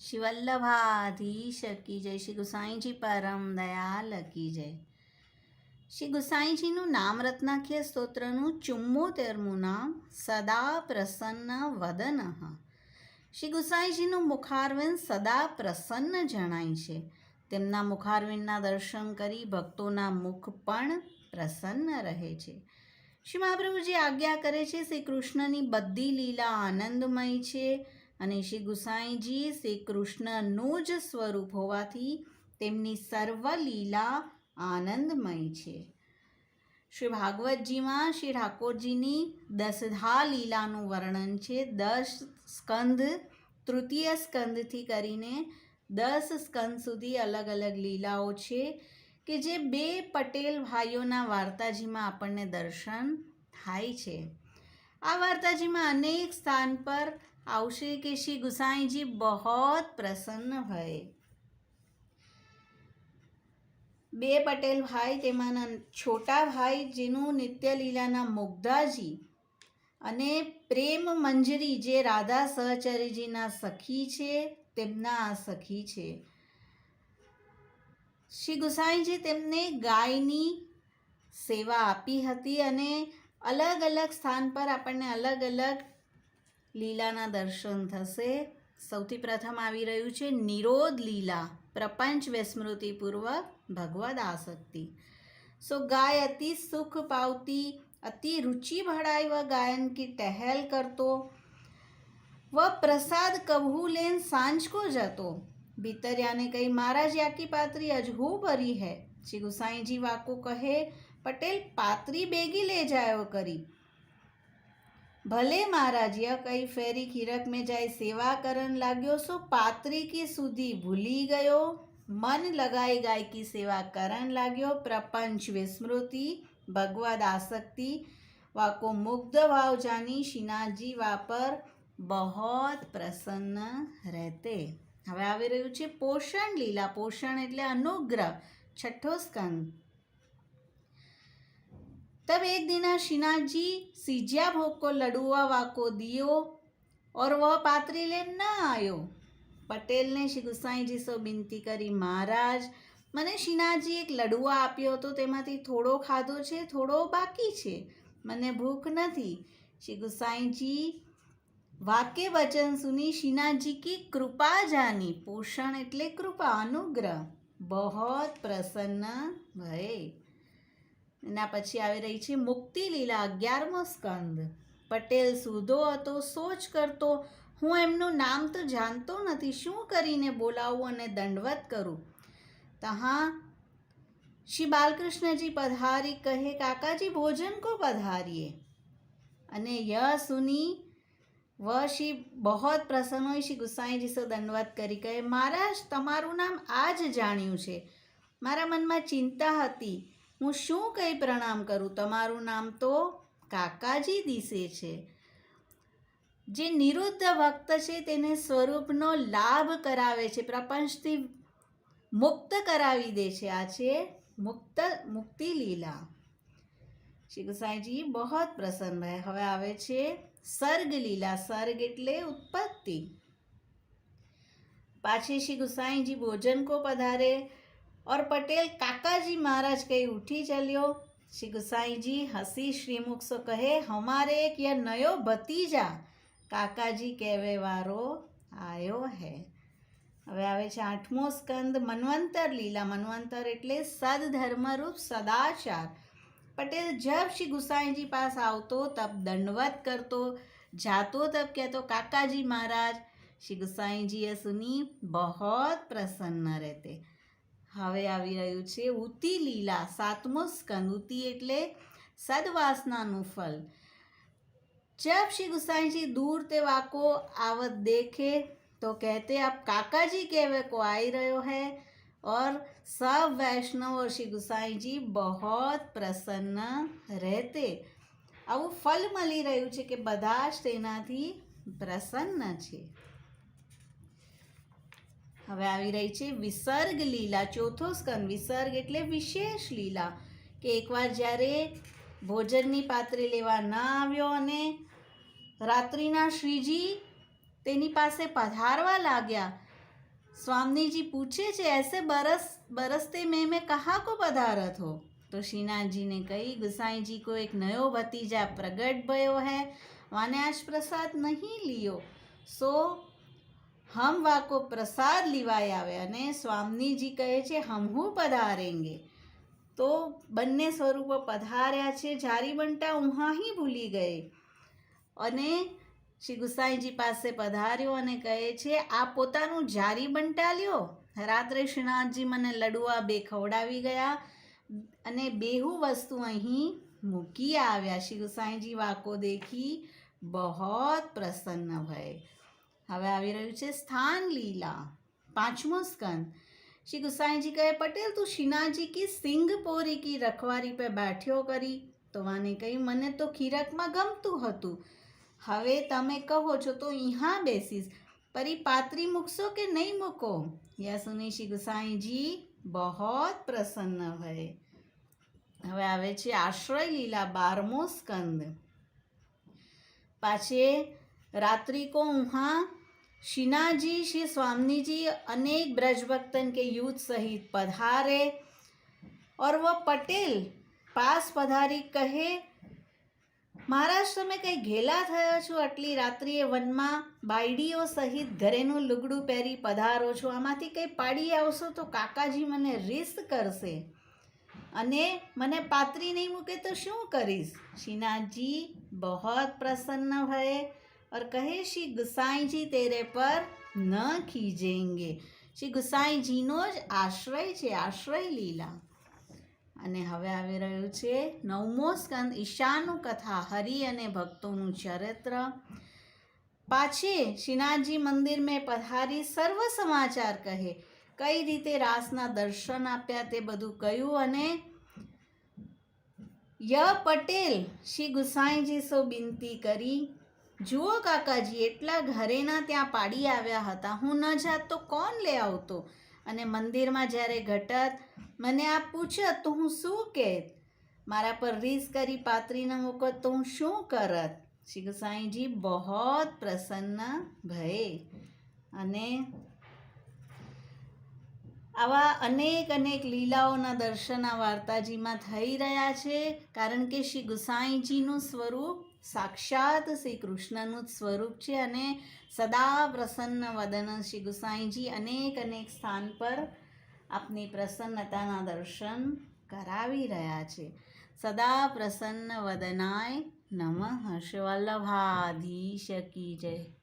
શ્રી વલ્લભાધીશ કી જય શ્રી ગુસાઈજી પરમ દયાલ કી જય શ્રી ગુસાઈજીનું નામ રત્નાખ્ય સ્તોત્રનું ચુમ્મોતેરમું નામ સદા પ્રસન્ન વદન શ્રી ગુસાઈજીનું મુખારવિંદ સદા પ્રસન્ન જણાય છે તેમના મુખારવિંદના દર્શન કરી ભક્તોના મુખ પણ પ્રસન્ન રહે છે। શ્રી મહાપ્રભુજી આજ્ઞા કરે છે, શ્રી કૃષ્ણની બધી લીલા આનંદમય છે અને શ્રી ગુસાઈજી શ્રી કૃષ્ણનું જ સ્વરૂપ હોવાથી તેમની સર્વ લીલા આનંદમય છે. શ્રી ભાગવતજીમાં શ્રી ઠાકોરજીની દસધા લીલાનું વર્ણન છે. દસ સ્કંદ, તૃતીય સ્કંદથી કરીને દસ સ્કંદ સુધી અલગ અલગ લીલાઓ છે કે જે બે પટેલ ભાઈઓના વાર્તાજીમાં આપણને દર્શન થાય છે. આ વાર્તાજીમાં અનેક સ્થાન પર આવશે કે શ્રી ગુસાઈજી બહોત પ્રસન્ન ભય બે પટેલ ભાઈ તેમાંના છોટા ભાઈ જેનું નિત્યલીલાના મુગ્ધાજી અને પ્રેમ મંજરી જે રાધા સહચરીજીના સખી છે તેમના આ સખી છે શ્રી ગુસાઈજી તેમને ગાયની સેવા આપી હતી અને અલગ અલગ સ્થાન પર આપણને અલગ અલગ લીલાના દર્શન થશે. સૌથી પ્રથમ આવી રહ્યું છે નિરોધ લીલા, પ્રપંચ વિસ્મૃતિપૂર્વક ભગવદ આસક્તિ. સો ગાય અતિ સુખ પાવતી, અતિ રુચિ ભળાય વ ગાયન કી ટહેલ કરતો. વ પ્રસાદ કભુ લેન સાંજ કો જતો. ભીતર કહી, મહારાજ યાકી પાત્રી અજહુ ભરી હૈ? શ્રી ગુસાઈજી વાકો કહે, પટેલ, પાત્રી બેગી લે જાયો કરી. ભલે મહારાજ કઈ ફેરી ખીરક મેં જાય સેવા કરન લાગ્યો, સો પાત્રી કી સુધી ભૂલી ગયો? મન લગાઈ ગાયકી સેવા કરન લાગ્યો, પ્રપંચ વિસ્મૃતિ, ભગવદ આસક્તિ, વાકો મુગ્ધ ભાવ જાની શિનાજી વાપર બહોત પ્રસન્ન રહેતે. હવે આવી રહ્યું છે પોષણ લીલા, પોષણ એટલે અનુગ્રહ, છઠ્ઠો સ્કંદ. तब एक दिन श्रीनाथ जी सीजिया भोग को लडुआ वाको दियो और वह पात्री ले न आयो પટેલને શ્રી ગુસાઈજી સો બિનતી કરી મહારાજ મને શ્રીનાથજી એક લડુઆ આપ્યો હતો તેમાંથી થોડો ખાધો છે થોડો બાકી છે મને ભૂખ નથી શ્રી ગુસાઈજી વાક્ય વચન સુની શ્રીનાથજી કી કૃપા જાની પોષણ એટલે કૃપા અનુગ્રહ બહોત પ્રસન્ન ભય એના પછી આવી રહી છે મુક્તિ લીલા અગિયારમો સ્કંદ. પટેલ સુધો હતો, સોચ કરતો, હું એમનું નામ તો જાણતો નથી, શું કરીને બોલાવું અને દંડવત કરું? તહા, શ્રી બાલકૃષ્ણજી પધારી, કહે, કાકાજી, ભોજન કો પધારીએ? અને ય સુની, વ, શ્રી, બહોત પ્રસન્ન હોય, શ્રી ગુસાઈજી સો દંડવત કરી. કહે, મહારાજ, તમારું નામ આ જ જાણ્યું છે. મારા મનમાં ચિંતા હતી. હું શું કંઈ પ્રણામ કરું? તમારું નામ તો કાકાજી દિશે છે. જે નિરુદ્ધ ભક્ત છે તેને સ્વરૂપનો લાભ કરાવે છે, પ્રપંચથી મુક્ત કરાવી દે છે. આ છે મુક્ત મુક્તિ લીલા. શ્રી ગુસાઈજી બહુ પ્રસન્ન રહે હવે આવે છે સર્ગ લીલા. સર્ગ એટલે ઉત્પત્તિ. પાછી શ્રી ગુસાઈજી ભોજન કો પધારે. और पटेल काका जी महाराज कहीं उठी चलियो श्री गुसाई जी हंसी श्रीमुख सो कहे हमारे एक यह नयो भतीजा કાકાજી કહેવે વારો આયો હે હવે આવે છે આઠમો સ્કંદ મન્વંતર લીલા મન્વંતર એટલે સદધર્મરૂપ સદાચાર પટેલ જબ શ્રી ગુસાઈજી પાસ આવતો તબ દંડવત કરતો જાતો તબ કહેતો કાકાજી મહારાજ શ્રી ગુસાઈજી એ સુની બહોત પ્રસન્ન રહેતે હવે આવી રહ્યું છે ઉતી લીલા સાતમો સ્કંદ ઉતી એટલે સદવાસનાનું ફલ जब श्री गुसाई जी दूर ते वाको आवत देखे तो कहते अब काका जी कहवे को आई रहो है और सब वैष्णव और श्री गुसाई जी बहुत પ્રસન્ન રહેતે આવું ફલ મળી રહ્યું છે કે બધા જ તેનાથી પ્રસન્ન છે હવે આવી રહી છે વિસર્ગ લીલા ચોથો સ્કંદ વિસર્ગ એટલે વિશેષ લીલા કે એકવાર જ્યારે ભોજનની પાત્રી લેવા ન આવ્યો અને રાત્રિના શ્રીજી તેની પાસે પધારવા લાગ્યા स्वामी जी पूछे छे ऐसे बरस बरसते में मैं कहाँ को पधारत हो तो श्रीनाथ जी ने कही गुसाई जी को एक नयो भतीजा प्रगट भयो है वाने आज प्रसाद नहीं लियो सो હમ વાકો પ્રસાદ લીવાય આવે અને સ્વામીજી કહે છે હમહું પધારેંગે તો બંને સ્વરૂપો પધાર્યા છે જારી બંટા ઉહાહી ભૂલી ગયે અને શ્રી ગુસાઈજી પાસે પધાર્યો અને કહે છે આ પોતાનું જારી બંટા લ્યો રાત્રે શ્રીનાથજી મને લડુઆ બે ખવડાવી ગયા અને બેહુ વસ્તુ અહીં મૂકી આવ્યા શ્રી ગુસાઈજી વાકો દેખી બહોત પ્રસન્ન ભય હવે આવી રહ્યું છે સ્થાન લીલા. પાંચમો સ્કંદ. શ્રી ગુસાઈજી કહે, પટેલ, તું શિનાજી કી સિંગપોરી કી રખવારી પર બેઠ્યો કરી? તો વાને કહી, મને તો ખીરકમાં ગમતું હતું. હવે તમે કહો છો તો અહીંયા બેસીશ. પરી પાતરી મૂકશો કે નહીં મૂકો? યા સુની શ્રી ગુસાઈજી બહોત પ્રસન્ન ભય હવે આવે છે આશ્રય લીલા બારમો સ્કંદ. પાછે રાત્રિ કો ઉહા शिना जी श्री स्वामी जी अनेक ब्रज भक्तन के युद्ध सहित पधारे और वह पटेल પાસ પધારી કહે મહારાજ તમે કંઈ ઘેલા થયો છો આટલી રાત્રિએ વનમાં બાયડીઓ સહિત ઘરેનું લુગડું પહેરી પધારો છો આમાંથી કંઈ પાડી આવશો તો કાકાજી મને રીસ કરશે અને મને પાત્રી નહીં મૂકે તો શું કરીશ શ્રીનાથજી बहुत प्रसन्न भये और कहे श्री गुसाई जी तेरे पर न खीजेंगे શ્રી ગુસાઈજીનો જ આશ્રય છે આશ્રય લીલા અને હવે આવી રહ્યું છે નવમો સ્કંદ ઈશાનું કથા હરિ અને ભક્તોનું ચરિત્ર પાછે શ્રીનાથજી મંદિર મેં પધારી સર્વ સમાચાર કહે કઈ રીતે રાસના દર્શન આપ્યા તે બધું કહ્યું અને ય પટેલ શ્રી ગુસાઈજી સો બિનતી કરી જુઓ કાકાજી, એટલા ઘરેના ત્યાં પાડી આવ્યા હતા. હું ન જાત તો કોણ લે આવતો? અને મંદિરમાં જ્યારે ઘટત, મને આ પૂછત, તો હું શું કહેત મારા પર રીસ કરી પાત્રી મૂકત, તો હું શું કરત? શ્રી ગુસાઈજી બહોત પ્રસન્ન ભયે. અને આવા અનેક અનેક લીલાઓના દર્શન આ વાર્તાજીમાં થઈ રહ્યા છે, કારણ કે શ્રી ગુસાઈજીનું સ્વરૂપ સાક્ષાત શ્રી કૃષ્ણનું જ સ્વરૂપ છે અને સદા પ્રસન્ન વદન શ્રી ગુસાઈજી અનેક અનેક સ્થાન પર આપની પ્રસન્નતાના દર્શન કરાવી રહ્યા છે. સદા પ્રસન્ન વદનાય નમઃ શિવલ્લભાધીશ કી જય.